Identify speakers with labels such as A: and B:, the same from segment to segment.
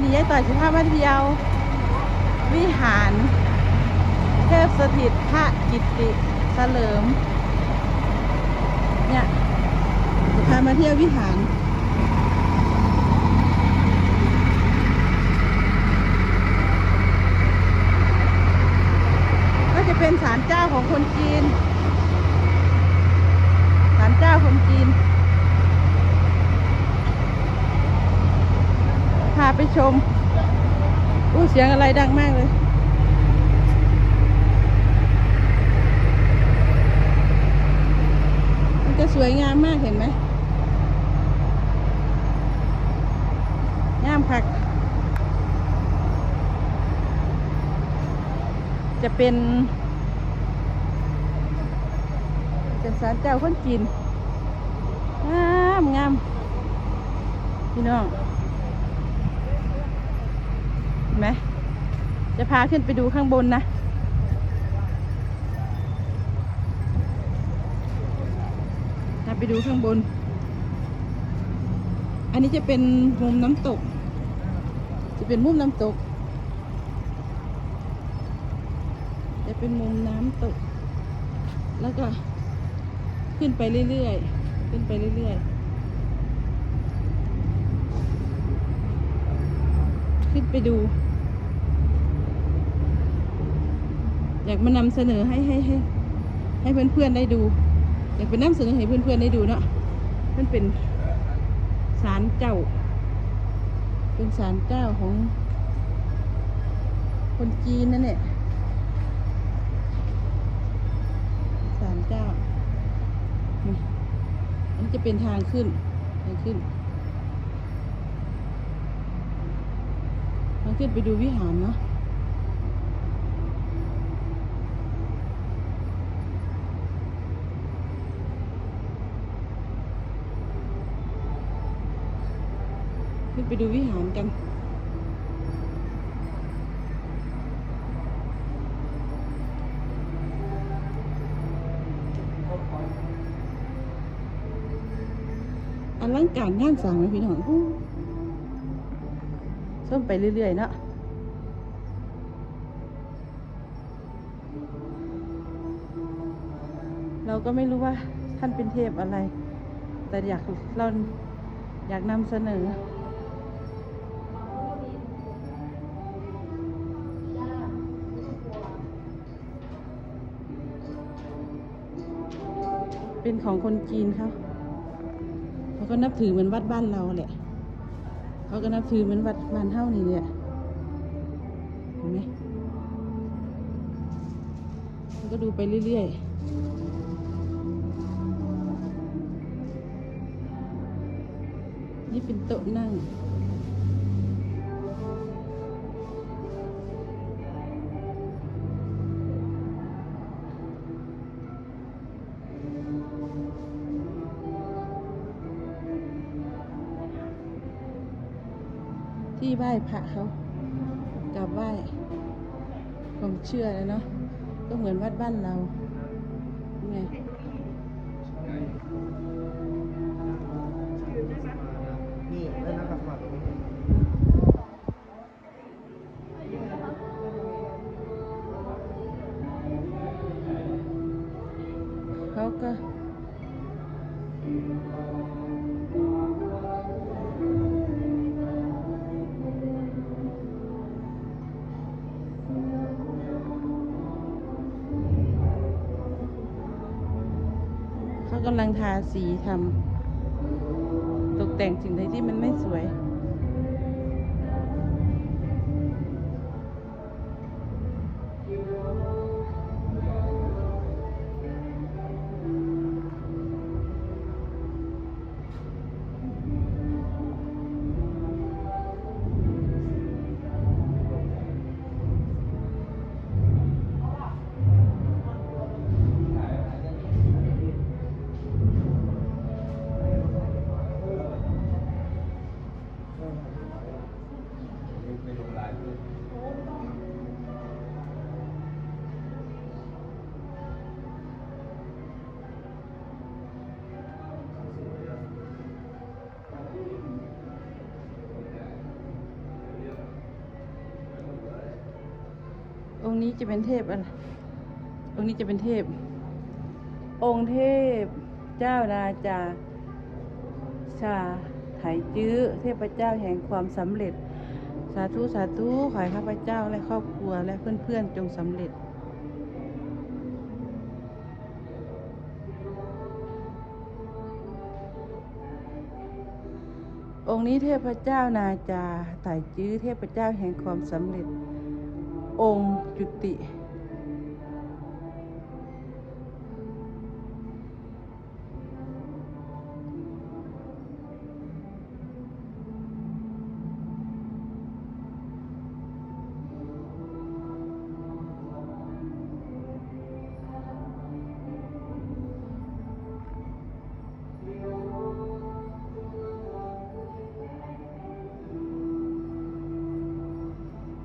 A: วันนี้ยายต่อยสิพามาเที่ยว วิหาร เทพสถิตพระกิตติเฉลิม เนี่ยพามาเที่ยววิหารก็จะเป็นศาลเจ้าของคนจีนศาลเจ้าคนจีนาไปชมอู้เสียงอะไรดังมากเลย มันจะสวยงามมากเห็นไหมงามคัก จะเป็น เป็นศาลเจ้าคนจีน งามงามพี่น้อง ไหม จะพาขึ้นไปดูข้างบนนะ พาไปดูข้างบน อันนี้จะเป็นมุมน้ำตก จะเป็นมุมน้ำตก จะเป็นมุมน้ำตก แล้วก็ขึ้นไปเรื่อยๆ ขึ้นไปเรื่อยๆขึ้นไปดู อยากมานำเสนอให้ให้ให้ให้เพื่อนๆได้ดู อยากไปนำเสนอให้เพื่อนๆได้ดูเนาะมันเป็นศาลเจ้า เป็นศาลเจ้าของ คนจีนนั่นแหละศาลเจ้านี่อันจะเป็นทางขึ้นทางขึ้นทางขึ้นไปดูวิหารเนาะ ไปดูวิหารกันอลังการงานสร้างไหมพี่น้องส้มไปเรื่อยๆเนาะเราก็ไม่รู้ว่าท่านเป็นเทพอะไร แต่อยากเราอยากนำเสนอ เป็นของคนจีนเขาเขาก็นับถือเหมือนวัดบ้านเราแหละเขาก็นับถือเหมือนวัดบ้านเท่านี่เนี่ยเห็นไหมก็ดูไปเรื่อยๆนี่เป็นโต๊ะนั่ง ไหว้พระเขากราบไหว้ความเชื่อเลยเนาะก็เหมือนวัดบ้านเราไง กำลังทาสีทำตกแต่งสิ่งใดที่มันไม่สวย นี้จะเป็นเทพอะไรองค์นี้จะเป็นเทพ องค์เทพ เจ้านาจา ชาไถจื้อ เทพเจ้าแห่งความสำเร็จ สาธุสาธุขอให้ข้าพเจ้าและครอบครัวและเพื่อนๆจงสำเร็จองค์นี้เทพเจ้านาจาไต่จื้อเทพเจ้าแห่งความสำเร็จ องค์จุติ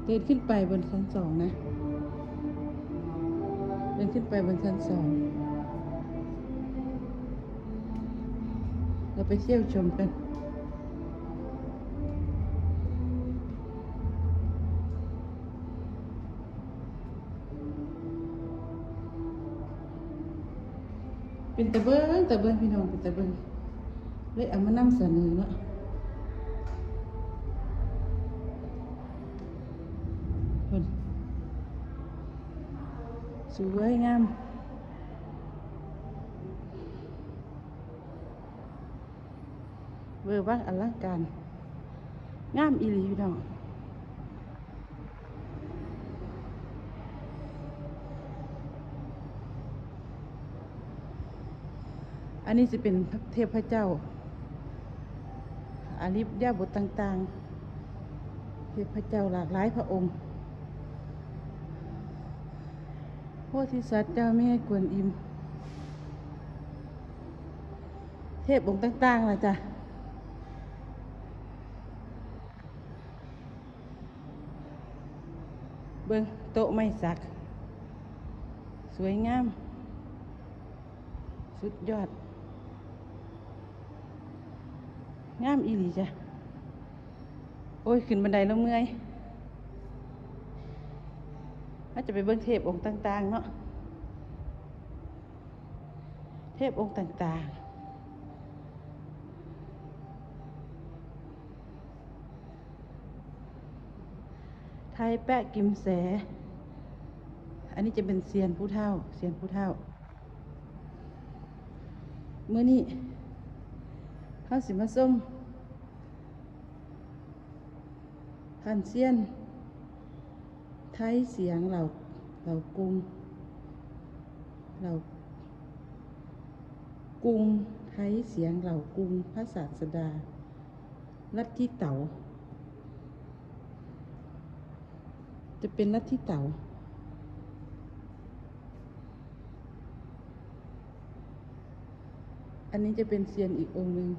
A: เดินขึ้นไปบนชั้นสองนะ เดินขึ้นไปบนชั้นสอง เราไปเที่ยวชมกันเป็นตะเบิ้งตะเบิ้งพี่น้องเป็นตะเบิ้งเลยเอามานำเสนอเนาะ สวยงามเบอร์ว่างอลังการงามอีหลีพี่น้องอันนี้จะเป็นเทพเจ้าอาลิบยาบทต่าง ๆ เทพเจ้าหลากหลายพระองค์ โพธิสัตว์เจ้าไม่ให้กวนอิม เทพองค์ต่างๆล่ะจ้ะเบิ้งโต๊ะไม้สัก สวยงาม สุดยอด งามอีหลีจ้ะ โอ้ย ขึ้นบันไดแล้วเมื่อย ถ้าจะไปเบิ่งเทพองค์ต่าง ๆ เนาะเทพองค์ต่าง ๆไทยแปะกิมแส อันนี้จะเป็นเซียนผู้เท่า เซียนผู้เท่า เมื่อนี้ข้าสิมาส้มพันเซียน ไทยเสียงเราเรากุงเรากุงไทยเสียงเหล่ากุงพระศาสดาลัทธิเต๋าจะเป็นลัทธิเต๋าอันนี้จะเป็นเซียนอีกองค์หนึ่ง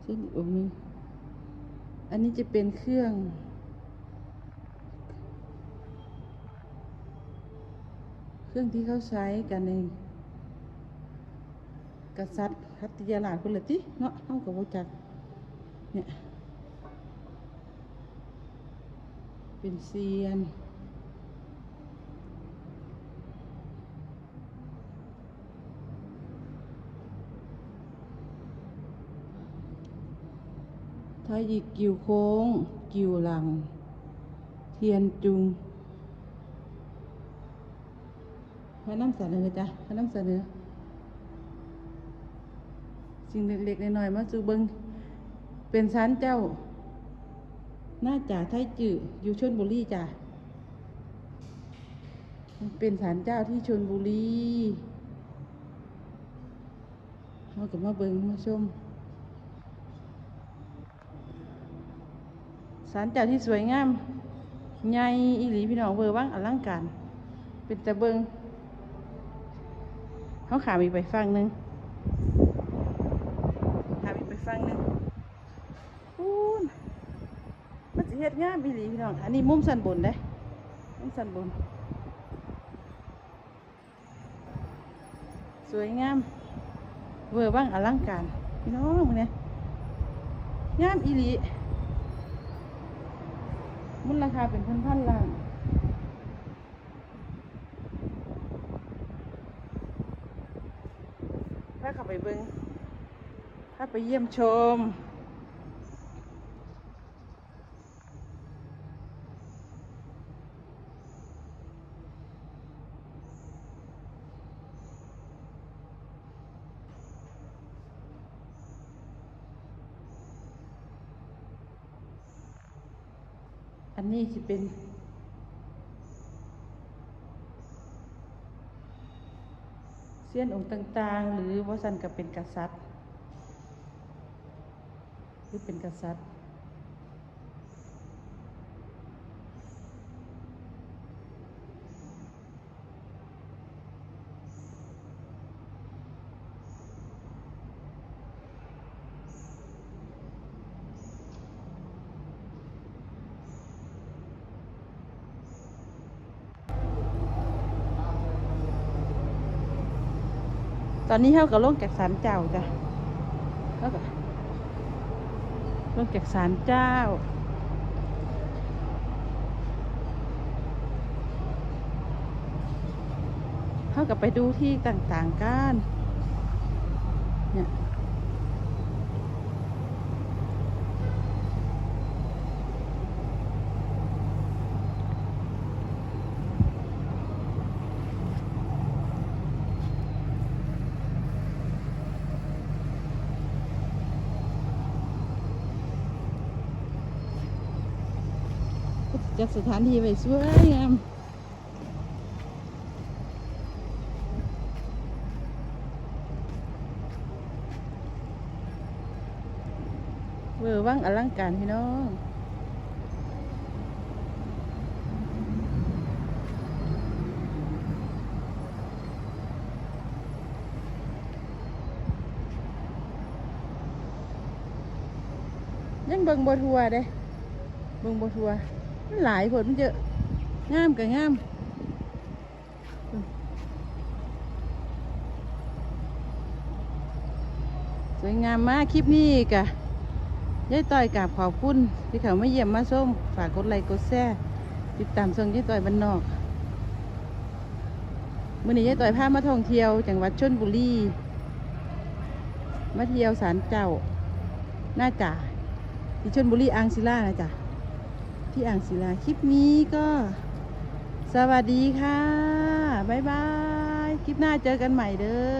A: เซียนอีกองค์หนึ่ง อันนี้จะเป็นเครื่อง เครื่องที่เขาใช้กันในกษัตริย์พัตยาลาดคนละติเนาะเขากับวจักเนี่ยเป็นเซียน ไทยอีกกิวโค้ง กิวหลัง เทียนจุงพระน้ำเสนอจ้ะพระน้ำเสนอสิ่งเล็กๆน้อยๆมาสู่เบิงเป็นชั้นเจ้า หน้าจ่าไทยจืออยู่ชนบุรีจ้ะเป็นศาลเจ้าที่ชนบุรีเขาก็มาเบิงมาชม ศาลเจ้าที่สวยงามใหญ่อีหลีพี่น้องเบอร์ว่างอลังการ เป็นตะเบิงเขาขามีไปฟังหนึ่งขามีไปฟังหนึ่งพูนมันสิเฮ็ดงามอีหลีพี่น้องอันนี้มุมสันบนเด้มุมสันบน สวยงามเวอร์ว่างอลังการพี่น้องมึงเนี่ยงามอีหลี มูลค่าเป็นพันพันๆล้านถ้าขับไปเบิ้งถ้าไปเยี่ยมชม อันนี้จะเป็นเสี้ยนองค์ต่าง ๆ หรือว่าสันก็เป็นกษัตริย์ หรือเป็นกษัตริย์ ต อนนี้เขากับลงจากสารเจ้าจ้ะเขาก็ลงจากสารเจ้าเขากับไปดูที่ต่างๆกันเนี่ย จัดสถานที่ไว้สวยงามเวอร์วังอลังการพี่น้องยังเบิ่งบ่ทัวเด้เบิ่งบ่ทัว มันหลายผลมันเยอะงามกับงามสวยงามมากคลิปนี้กะยายต้อยกราบขอบคุณที่เขามาเยี่ยมมาส้มฝากกดไลค์กดแชร์ติดตามช่องยายต้อยบ้านนอกมื่อนี้ยายต้อยพามาท่องเที่ยวจังหวัดชลบุรีมาเที่ยวศาลเจ้าหน้าจ่าที่ชลบุรีอ่างศิลานะจ๊ะ ที่อ่างศิลาคลิปนี้ก็ สวัสดีค่ะ บ๊ายบาย คลิปหน้าเจอกันใหม่เด้อ